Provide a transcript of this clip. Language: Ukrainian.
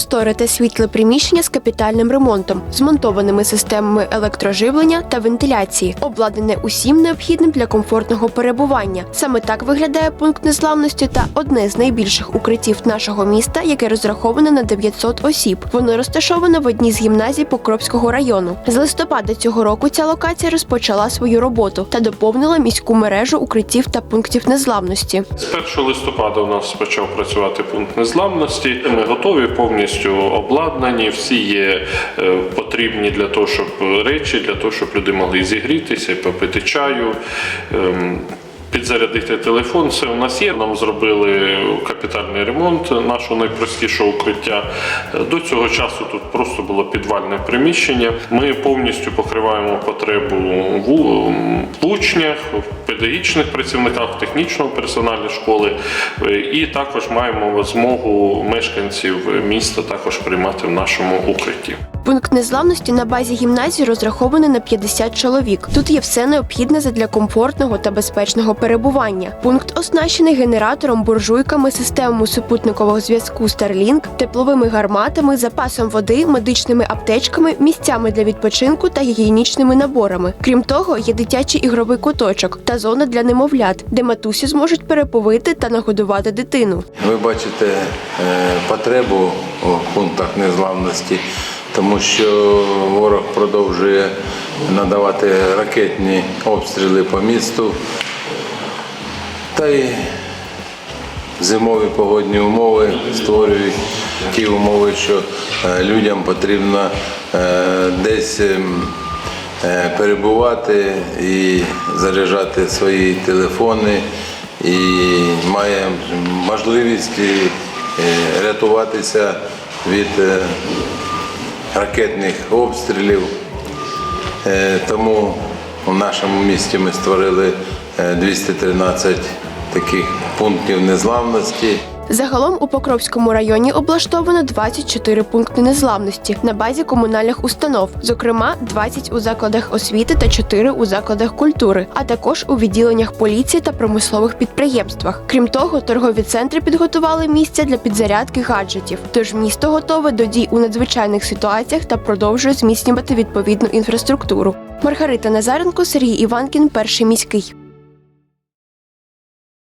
просторе та світле приміщення з капітальним ремонтом, змонтованими системами електроживлення та вентиляції, обладнане усім необхідним для комфортного перебування. Саме так виглядає пункт незламності та одне з найбільших укриттів нашого міста, яке розраховане на 900 осіб. Воно розташоване в одній з гімназій Покровського району. З листопада цього року ця локація розпочала свою роботу та доповнила міську мережу укриттів та пунктів незламності. З 1 листопада у нас почав працювати пункт незламності. Ми готові повністю обладнані. Всі є е, потрібні для того, щоб речі, для того, щоб люди могли зігрітися, попити чаю. Підзарядити телефон, все у нас є. Нам зробили капітальний ремонт нашого найпростішого укриття. До цього часу тут просто було підвальне приміщення. Ми повністю покриваємо потребу в учнях, в педагогічних працівниках, в технічному персоналі школи. І також маємо змогу мешканців міста також приймати в нашому укритті. Пункт незламності на базі гімназії розрахований на 50 чоловік. Тут є все необхідне задля комфортного та безпечного перебування. Пункт оснащений генератором, буржуйками, системами супутникового зв'язку Starlink, тепловими гарматами, запасом води, медичними аптечками, місцями для відпочинку та гігієнічними наборами. Крім того, є дитячий ігровий куточок та зона для немовлят, де матусі зможуть переповити та нагодувати дитину. Ви бачите е, потребу у пунктах незламності, тому що ворог продовжує надавати ракетні обстріли по місту. Та й зимові погодні умови створюють ті умови, що е, людям потрібно е, десь е, перебувати і заряджати свої телефони, і має можливість рятуватися від ракетних обстрілів. Е, Тому у нашому місті ми створили е, 213 таких пунктів незламності. Загалом у Покровському районі облаштовано 24 пункти незламності на базі комунальних установ, зокрема 20 у закладах освіти та 4 у закладах культури, а також у відділеннях поліції та промислових підприємствах. Крім того, торгові центри підготували місця для підзарядки гаджетів. Тож місто готове до дій у надзвичайних ситуаціях та продовжує зміцнювати відповідну інфраструктуру. Маргарита Назаренко, Сергій Іванкін, перший міський.